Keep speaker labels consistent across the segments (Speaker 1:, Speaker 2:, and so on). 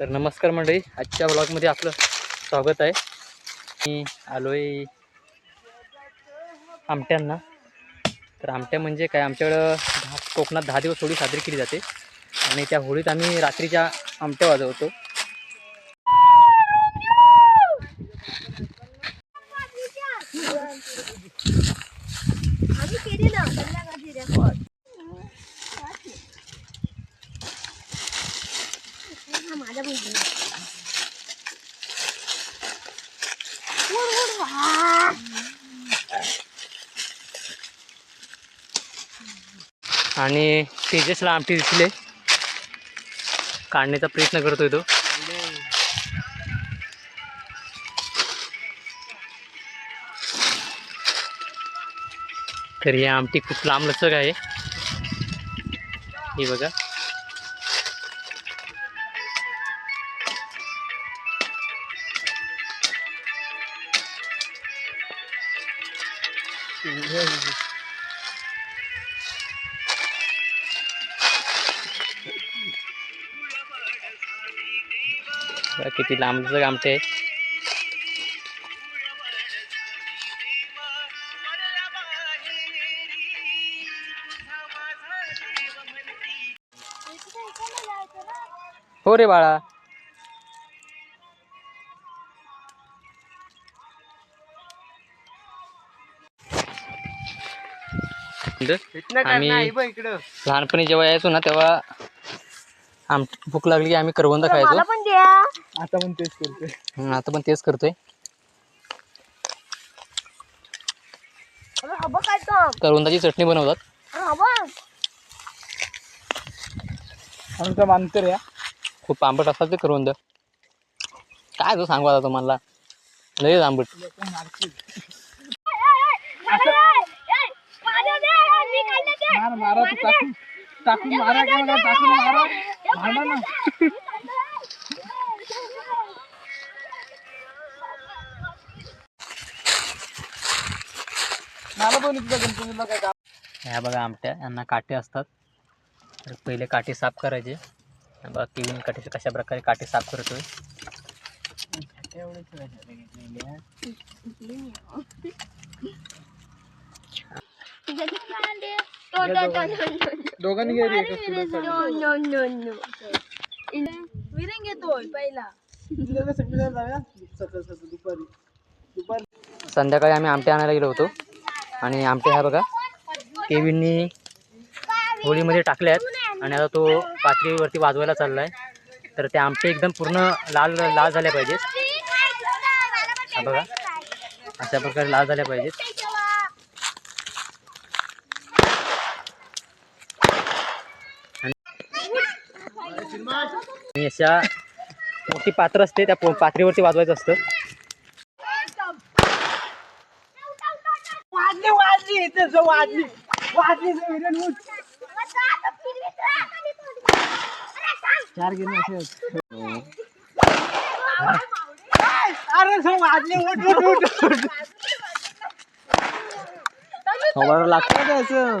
Speaker 1: तर नमस्कार मंडळी आजच्या ब्लॉगमध्ये आपलं स्वागत आहे. मी आलो आहे आमट्यांना. तर आमट्या म्हणजे काय आमच्याकडं दहा कोकणात दहा दिवस होळी साजरी केली जाते. आणि त्या होळीत आम्ही रात्रीच्या आमट्या वाजवतो
Speaker 2: आम्ही केली ना संध्याकाळची रेकॉर्ड माझ्या बहिणी
Speaker 1: आणि तेजसला आमटी दिसले. काढण्याचा प्रयत्न करतोय तो. तर ही आमटी खूप लांब लचक आहे. ही बघा. किती लांबच लचक आमटे हो रे बाळा. आम्ही लहानपणी जेव्हा यायचो ना तेव्हा आम भूक लागली की आम्ही करवंद
Speaker 2: मला
Speaker 1: खायचो.
Speaker 2: पण द्या.
Speaker 3: आता पण तेच करतोय.
Speaker 1: आता पण तेच करतोय.
Speaker 2: अरे हबं काय काम
Speaker 1: करवंदाची चटणी बनवतात.
Speaker 3: आमचा मानतर या.
Speaker 1: खूप आंबट असतात ते करवंद. काय तो सांगू आता तुम्हाला? लय आंबट
Speaker 3: मार मारा तू टाकून मारा काय मला टाकून मारा. मारा ना. मला पण तुझ्या गणपतीला काय काम
Speaker 1: ह्या बघा आमट्या यांना काटे असतात. तर पहिले काटे साफ करायचे. बघा केविन काटे कशा प्रकारे काटे साफ करतोय.
Speaker 3: दोघांनी गेली एका पुढे
Speaker 2: विरिंग येतोय पहिला.
Speaker 1: संध्याकाळी आम्ही आमटे आणायला गेलो होतो. आणि आमटे ह्या बघा केविननी होळीमध्ये टाकले आहेत आणि आता तो पातळीवरती वाजवायला चालला आहे तर ते आमटे एकदम पूर्ण लाल लाल झाल्या पाहिजेत. हा बघा अशा प्रकारे लाल झाल्या पाहिजेत. आणि अशा मोठी पात्र असते त्या पात्रीवरती वाजवायचं असतं.
Speaker 3: वाजली वाजली इथे वाजली. वाजली विरण उठ चार गेले असे. अरे सो वाजली उठ उठ उठ खबर लागतं त्याचं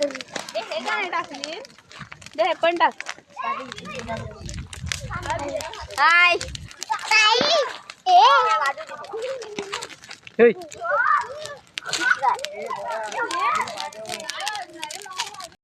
Speaker 3: दादा दादे भाव्या
Speaker 2: पण टाक. हाय
Speaker 1: हेय.